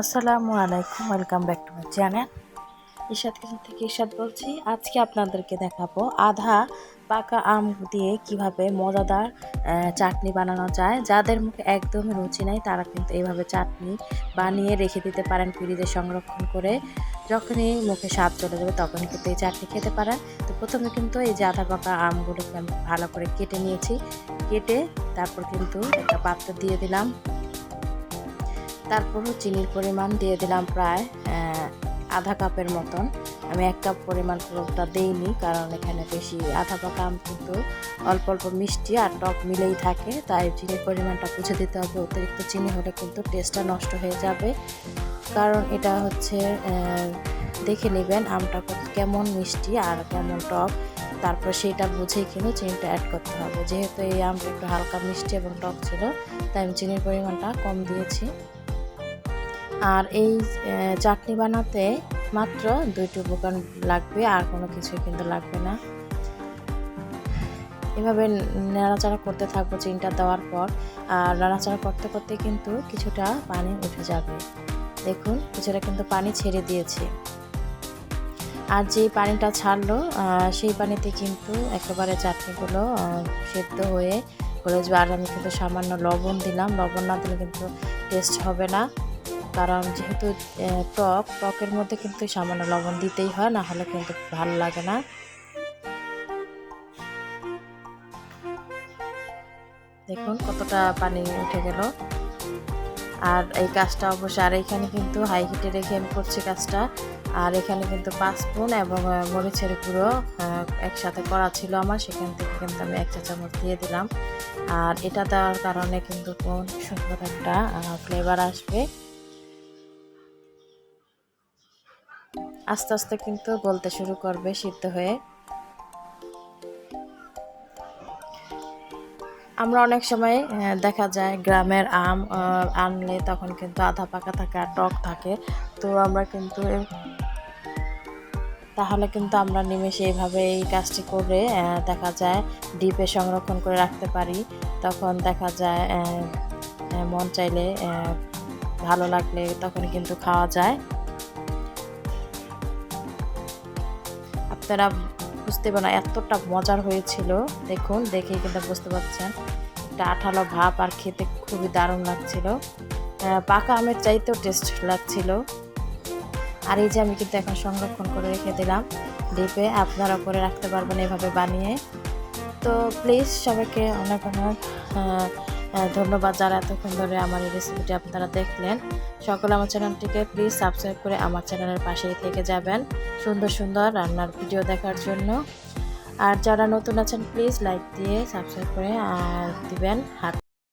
আসসালামু আলাইকুম, welcome back to my channel. Ishad kitchen থেকে ইশাদ বলছি, আজকে আপনাদেরকে দেখাবো আধা পাকা আম দিয়ে কীভাবে মজাদার চাটনি বানানো যায়। যাদের মুখে একদমই রুচি নাই, তারা কিন্তু এইভাবে চাটনি বানিয়ে রেখে দিতে পারেন, ফ্রিজে সংরক্ষণ করে যখনই মুখে স্বাদ চলে যাবে তখনই কিন্তু এই চাটনি খেতে পারেন। তো প্রথমে কিন্তু এই যে আধা পাকা আমগুলোকে আমি ভালো করে কেটে নিয়েছি। কেটে তারপর কিন্তু একটা পাত্র দিয়ে দিলাম। তারপরও চিনির পরিমাণ দিয়ে দিলাম প্রায় আধা কাপের মতন। আমি এক কাপ পরিমাণ পুরোটা দেইনি, কারণ এখানে বেশি আধা পাকা আম কিন্তু অল্প অল্প মিষ্টি আর টক মিলেই থাকে, তাই চিনির পরিমাণটা বুঝে দিতে হবে। অতিরিক্ত চিনি হলে কিন্তু টেস্টটা নষ্ট হয়ে যাবে। কারণ এটা হচ্ছে দেখে নেবেন আমটা কেমন মিষ্টি আর কেমন টক। তারপর সেটা বুঝেই কিন্তু চিনিটা অ্যাড করতে হবে। যেহেতু এই আমটা একটু হালকা মিষ্টি এবং টক ছিল, তাই আমি চিনির পরিমাণটা কম দিয়েছি। আর এই চাটনি বানাতে মাত্র দুইটি উপকরণ লাগবে, আর কোনো কিছুই কিন্তু লাগবে না। এভাবে নাড়াচাড়া করতে থাকব চিনটা দেওয়ার পর, আর নাড়াচাড়া করতে করতে কিন্তু কিছুটা পানি উঠে যাবে। দেখুন, কিছুটা কিন্তু পানি ছেড়ে দিয়েছে। আর যে পানিটা ছাড়লো সেই পানিতে কিন্তু একেবারে চাটনিগুলো সেদ্ধ হয়ে গলে যাবে। আর আমি কিন্তু সামান্য লবণ দিলাম। লবণ না দিলে কিন্তু টেস্ট হবে না। কারণ যেহেতু টক, টকের মধ্যে কিন্তু সামান্য লবণ দিতেই হয়, না হলে কিন্তু ভালো লাগে না। দেখুন কতটা পানি উঠে গেল। আর এই কাজটা অবশ্যই আর এখানে কিন্তু হাই হিটে রেখে আমি করছি কাজটা। আর এখানে কিন্তু পাঁচ পাঁচফোড়ন এবং মরিচের গুঁড়ো একসাথে করা ছিল আমার, সেখান থেকে কিন্তু আমি এক চামচ দিয়ে দিলাম। আর এটা দেওয়ার কারণে কিন্তু কোন সুন্দর একটা ফ্লেভার আসবে। আস্তে আস্তে কিন্তু গলতে শুরু করবে সিদ্ধ হয়ে। আমরা অনেক সময় দেখা যায় গ্রামের আম আনলে তখন কিন্তু আধা পাকা থাকে আর টক থাকে। তো আমরা কিন্তু তাহলে কিন্তু আমরা নিমেষে এইভাবে এই কাজটি করে দেখা যায় ডিপে সংরক্ষণ করে রাখতে পারি। তখন দেখা যায় মন চাইলে ভালো লাগলে তখন কিন্তু খাওয়া যায়। আপনারা বুঝতে পারেন এতটা মজার হয়েছিল। দেখুন, দেখে কিন্তু বুঝতে পারছেন। একটা আঠালো ভাব আর খেতে খুবই দারুণ লাগছিল। পাকা আমের চাইতেও টেস্ট লাগছিল। আর এই যে আমি কিন্তু এখন সংরক্ষণ করে রেখে দিলাম ডিপে। আপনারা করে রাখতে পারবেন এভাবে বানিয়ে। তো প্লিজ সবাইকে অনেক অনেক ধন্যবাদ যারা এতক্ষণ ধরে আমার এই রেসিপিটি আপনারা দেখলেন। সকলে আমার চ্যানেলটিকে প্লিজ সাবস্ক্রাইব করে আমার চ্যানেলের পাশেই থেকে যাবেন সুন্দর সুন্দর রান্নার ভিডিও দেখার জন্য। আর যারা নতুন আছেন প্লিজ লাইক দিয়ে সাবস্ক্রাইব করে দিবেন হাত